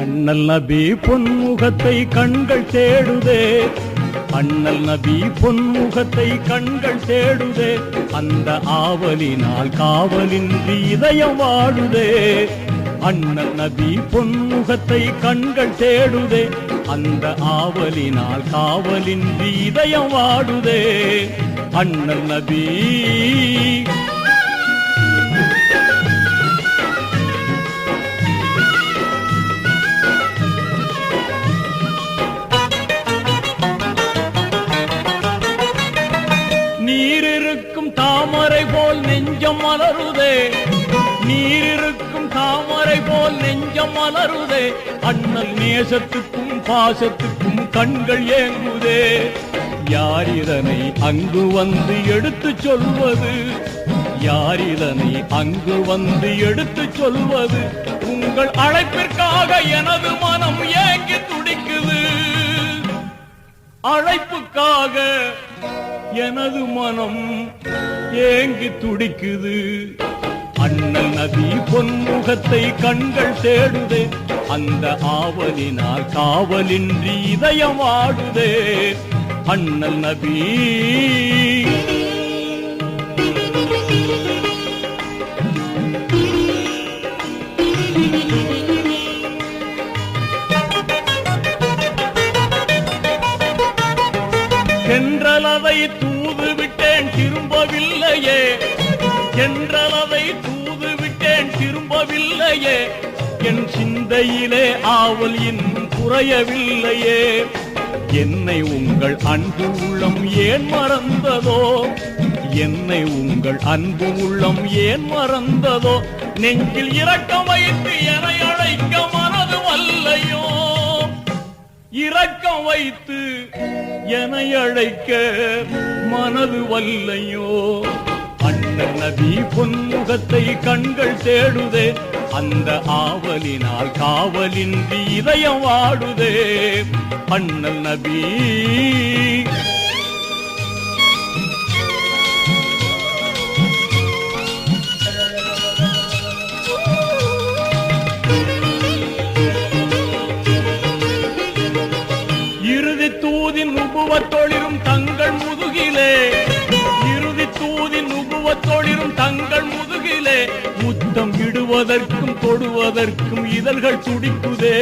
அண்ணல் நபி பொன்முகத்தை கண்கள் தேடுதே. அண்ணல் நபி பொன்முகத்தை கண்கள் தேடுதே. அந்த ஆவலினால் காவலின்றி இதயம் வாடுதே அண்ணன் நபி பொன்முகத்தை கண்கள் தேடுதே அந்த ஆவலினால் காவலின் இதயம் வாடுதே. அண்ணன் நபி. நீரிருக்கும் தாமரை போல் நெஞ்சம் மலருதே நீரிருக்கும் தாமரை போல் நெஞ்சம் மலருதே அண்ணல் நேசத்துக்கும் பாசத்துக்கும் கண்கள் ஏங்குதே. யார் இதனை அங்கு வந்து எடுத்து சொல்வது? யார் இதனை அங்கு வந்து எடுத்து சொல்வது? உங்கள் அழைப்பிற்காக எனது மனம் ஏங்கி துடிக்குது. அழைப்புக்காக எனது மனம் ஏங்கி துடிக்குது. நதி பொன்முகத்தை கண்கள் தேடுதே. அந்த ஆவலினால் காவலின்றி இதயம் ஆடுதே. அண்ணல் நபி என்றலதை தூது விட்டேன் திரும்பவில்லையே. என்றலதை தூ விட்டேன் என் சிந்தையிலே ஆவல் இன்னும் குறையவில்லையே என்னை உங்கள் அன்பு உள்ளம் ஏன் மறந்ததோ? என்னை உங்கள் அன்பு உள்ளம் ஏன் மறந்ததோ? நெஞ்சில் இரக்கம் வைத்து என அழைக்க மனது வல்லையோ? இரக்கம் வைத்து என்னை அழைக்க மனது வல்லையோ? அண்ணன் நபி பொன்முகத்தை கண்கள் தேடுதே அந்த ஆவலினால் காவலின்றி இதயம் வாடுதே. அண்ணல் நபி. இறுதி தூதின் உபுவத்தொழிலும் தங்க உபுவத்தொழிலும் தங்கள் முதுகிலே முத்தம் இடுவதற்கும் தொடுவதற்கும் இதழ்கள் துடிக்குதே.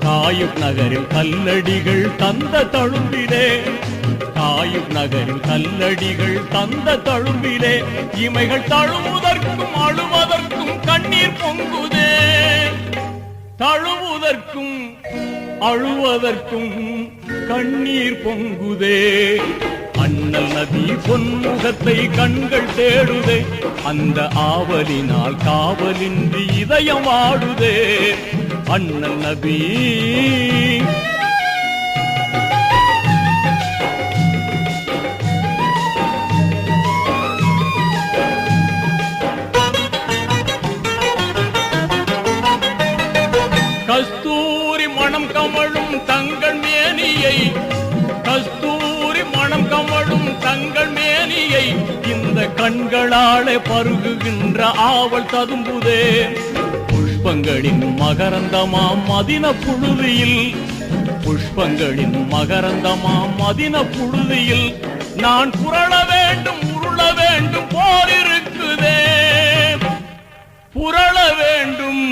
தாயுப் நகரில் கல்லடிகள் தந்த தழும்பிலே தாயுப் நகரில் கல்லடிகள் தந்த தழும்பிலே இமைகள் தழுவதற்கும் அழுவதற்கும் கண்ணீர் பொங்குதே. தழுவதற்கும் அழுவதற்கும் கண்ணீர் பொங்குதே. அண்ணல் நதி பொன்முகத்தை கண்கள் தேடுதே. அந்த ஆவலினால் காவலின்றி இதயம் ஆடுதே. அண்ணல் நபி கண்களாலே பருகுகின்ற ஆவல் ததும்புதே. புஷ்பங்களின் மகரந்தமாம் மதின புழுதியில் புஷ்பங்களின் மகரந்தமாம் மதின புழுதியில் நான் புரள வேண்டும் உருள வேண்டும் போலிருக்குதே. புரள வேண்டும்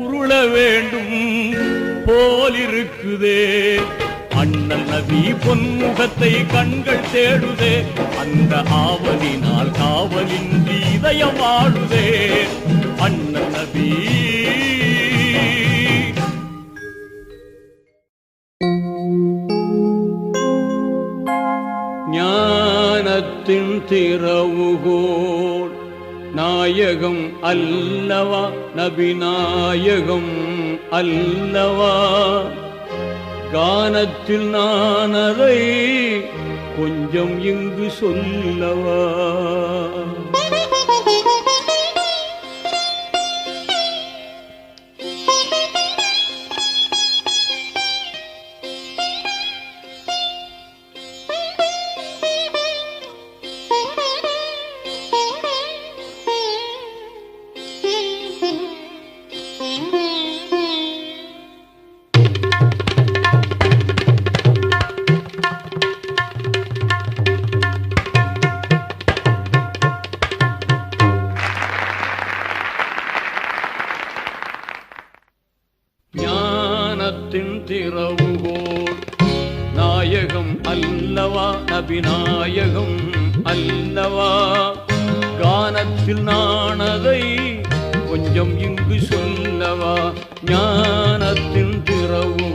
உருள வேண்டும் போலிருக்குதே. அண்ணன் நபி பொன்முகத்தை கண்கள் தேடுதே அந்த ஆவலினால் காவலின்றி இதயம் ஆடுதே அண்ணன் நபி. ஞானத்தின் திறவுகோள் நாயகம் அல்லவா? நபிநாயகம் அல்லவா? கானத்தில் நான் அதை கொஞ்சம் இங்கு சொல்லவா? கொஞ்சம் சொல்லவா ஞானத்தின் திறவோ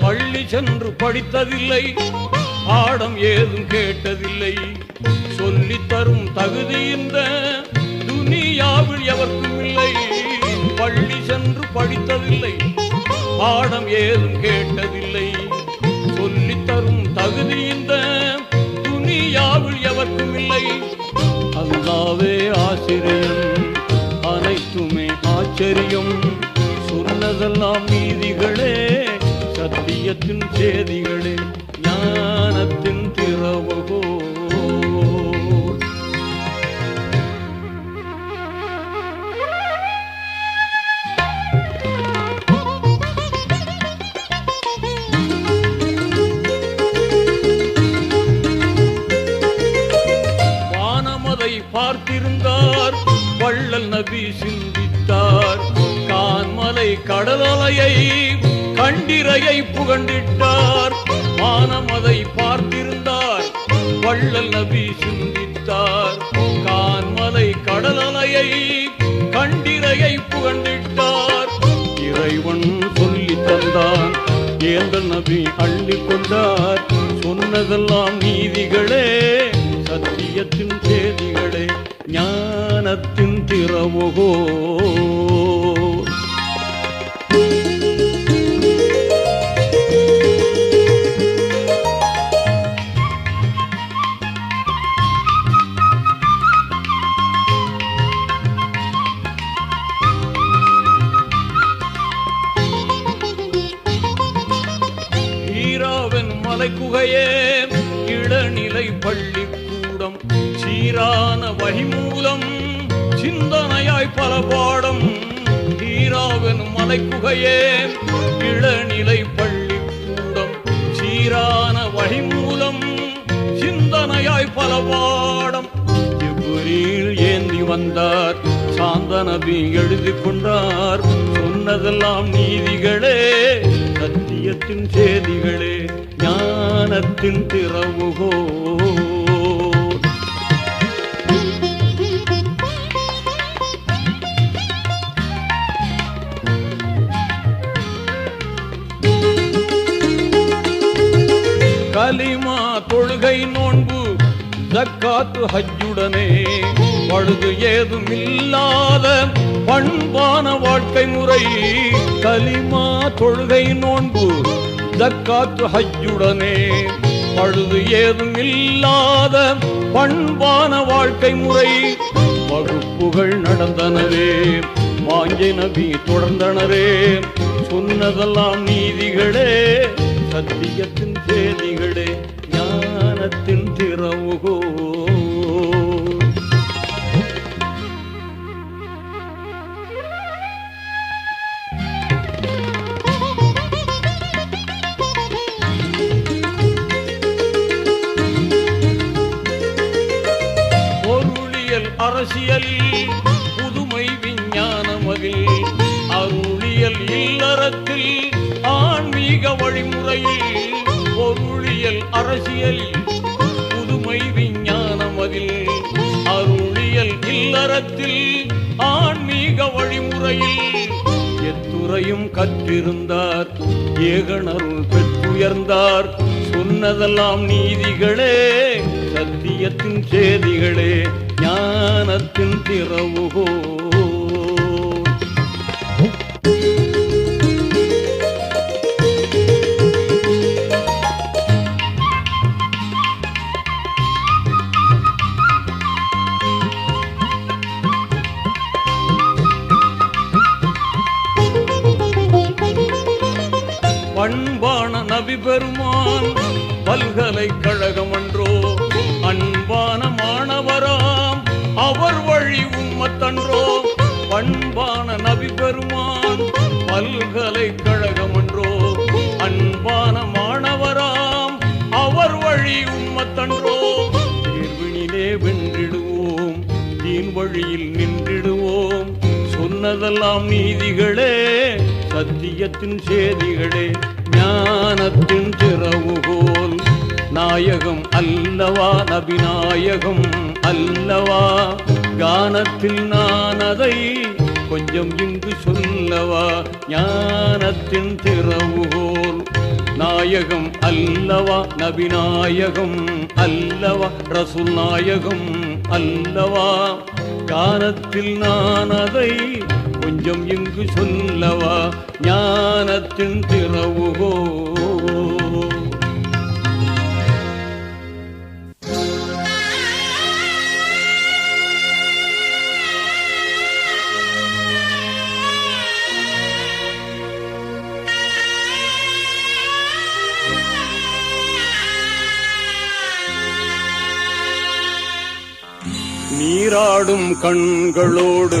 பள்ளி சென்று படித்ததில்லை பாடம் ஏதும் கேட்டதில்லை. சொல்லித் தரும் தகுதி இந்த துனியாவில் எவர்க்கும் இல்லை. என்று படித்ததில்லை. பாடம் ஏதும் கேட்டதில்லை. சொல்லித் தரும் தகுதி இந்த துணியாவில் எவர்க்கும் இல்லை. அல்லாவே ஆசிரியம் அனைத்துமே ஆச்சரியம். சொன்னதெல்லாம் நீதிகளே சத்தியத்தின் சேதிகளே ஞானத்தின் திறவுகோ பார்த்திருந்தார். வள்ளல் நபி சிந்தித்தார். கான்மலை கடலலையை கண்டிரையை புகண்டிட்டார். மானமதை பார்த்திருந்தார். வள்ளல் நபி சிந்தித்தார். கான்மலை கடலலையை கண்டிரையை புகண்டிட்டார். இறைவன் சொல்லி தந்தான். ஏந்தல் நபி அள்ளி கொண்டார். சொன்னதெல்லாம் நீதிகளே. சத்தியத்தின் ஞானத்தின் திறவுகோ மலைக்குகையே இளநிலை பள்ளிக்கூடம் சீரான வழிமூலம் சிந்தனையாய் பல பாடம். ஜிப்ரீல் ஏந்தி வந்தார் சாந்தனபி எழுதி கொண்டார். சொன்னதெல்லாம் நீதிகளே சத்தியத்தின் சேதிகளே ஞானத்தின் திறவுகோ கலிமா தொழுகை நோன்பு ஜக்காத்து ஹஜ்ஜுடனே. பழுது ஏதும் இல்லாத பண்பான வாழ்க்கை முறை. கலிமா தொழுகை நோன்பு ஜக்காத்து ஹஜ்ஜுடனே. பழுது ஏதும் இல்லாத பண்பான வாழ்க்கை முறை. வகுப்புகள் நடந்தனரே வாங்கி நபி தொடர்ந்தனரே சொன்னதெல்லாம் நீதிகளே சத்தியத்தின் செய்தி உரையும் கற்றிருந்தார். ஏகனருள் பெற்றுயர்ந்தார். சொன்னதெல்லாம் நீதிகளே சத்தியத்தின் சேதிகளே ஞானத்தின் திறவுகோ அன்பான நபி பெருமான் பல்கலைக்கழகம் அன்றோ அன்பான மாணவராம் அவர் வழி உம்மத்தன்றோ பண்பான நபி பெருமான் பல்கலைக்கழகம் அன்றோ அன்பான மாணவராம் அவர் வழி உம்மத்தன்றோ தேர்வினிலே வென்றிடுவோம் தீன் வழியில் நின்றிடுவோம் சொன்னதெல்லாம் நீதிகளே சத்தியத்தின் சேதிகளே ஞானத்தின் திறவுகோல். நாயகம் அல்லவா? நபிநாயகம் அல்லவா? கானத்தில் நான் அதை கொஞ்சம் இங்கு சொல்லவா? ஞானத்தின் திறவுகோல். நாயகம் அல்லவா? நபிநாயகம் அல்லவா? ரசூல் நாயகம் அல்லவா? கானத்தில் நான் அதை கொஞ்சம் இங்கு சொல்லவா? ஞானத்தின் திறவுகோ. நீராடும் கண்களோடு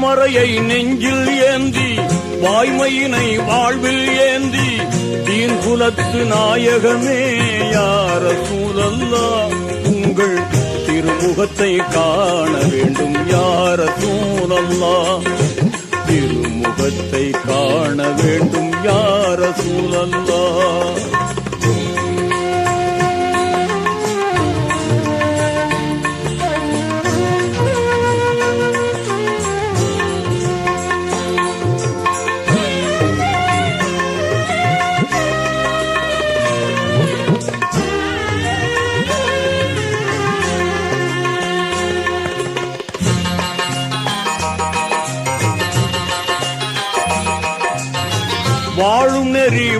வான்மறையை நெஞ்சில் ஏந்தி வாய்மையினை வாழ்வில் ஏந்தி தீன் குலத்து நாயகமே யார சூழல்லா? உங்கள் திருமுகத்தை காண வேண்டும் யார சூழல்லா? திருமுகத்தை காண வேண்டும் யார சூழல்லா?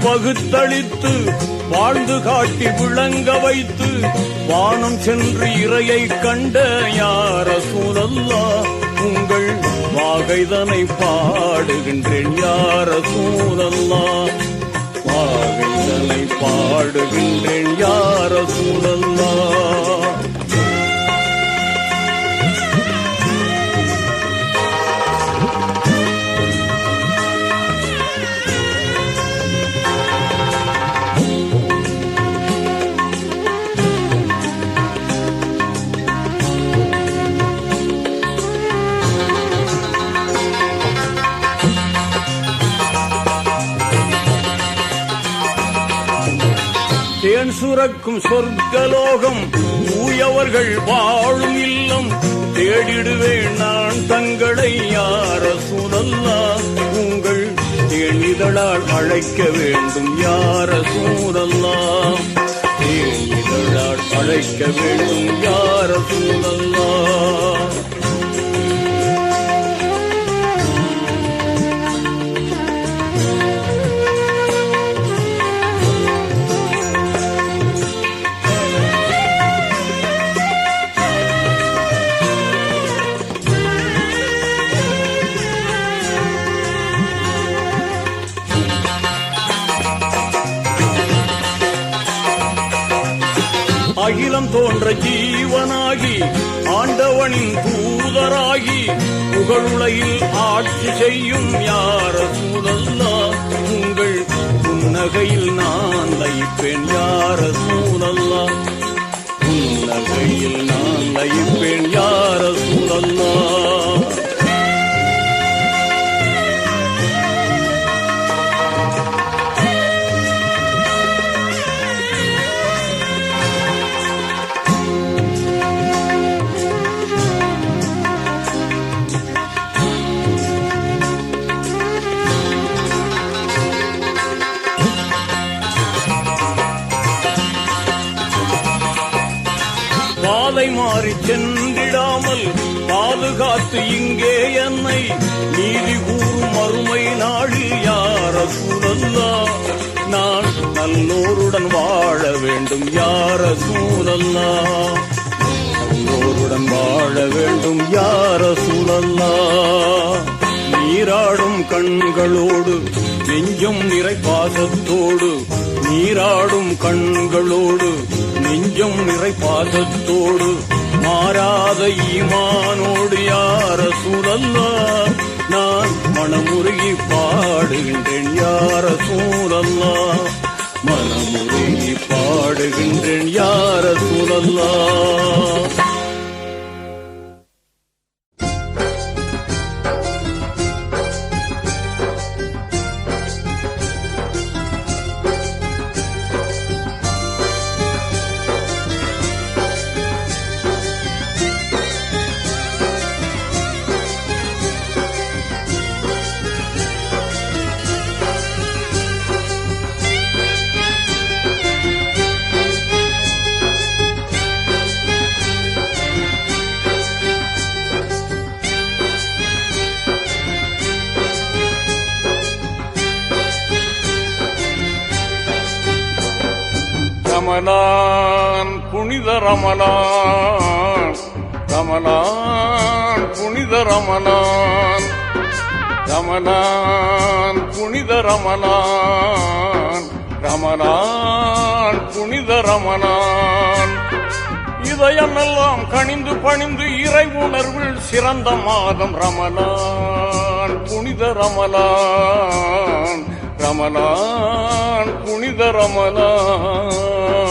பகுத்தளித்து வாழ்ந்து காட்டி விளங்க வைத்து வானம் சென்று இறையை கண்ட யார சூழல்லா உங்கள் வாகைதனை பாடுகின்றேன் யார சூழல்லா வாகைதனை பாடுகின்றேன் யார சூழல்லா சுரக்கும் சொர்க்கலோகம் தூயவர்கள் வாழும் இல்லம். தேடிடுவேன் நான் தங்களை யார சூழல்லா உங்கள் தேனிதழால் அழைக்க வேண்டும் யார சூழல்லா தேனிதழால் அழைக்க வேண்டும் யார சூழல்லா அகிலம் தோன்ற ஜீவனாகி ஆண்டவனின் தூதராகி புகழுலையில் ஆட்சி செய்யும் யார சூழல்லா? உங்கள் புன்னகையில் நான் லயிப்பேன் யார சூழல்லா? புன்னகையில் நான் லயிப்பேன் யார சூழல்லா? சூழல்லா உன்னோருடன் வாழ வேண்டும் யார சூழல்லா நீராடும் கண்களோடு நெஞ்சம் நிறை நீராடும் கண்களோடு நெஞ்சம் நிறை மாறாத ஈமானோடு யார சூழல்லா நான் மனமுருகி பாடுகின்றேன் யார சூழல்லா மனமுருகி பாடுகின்றேன் யார சூழல்லா ரமலான் புனித ரமலான் ரமலான் புனித ரமலான் ரமலான் புனித ரமலான் ரமலான் புனித ரமலான் இதயமெல்லாம் கணிந்து பணிந்து இறை உணர்வில் சிறந்த மாதம் ரமலான் புனித ரமலான் ரமணான் புனித ரமணான்.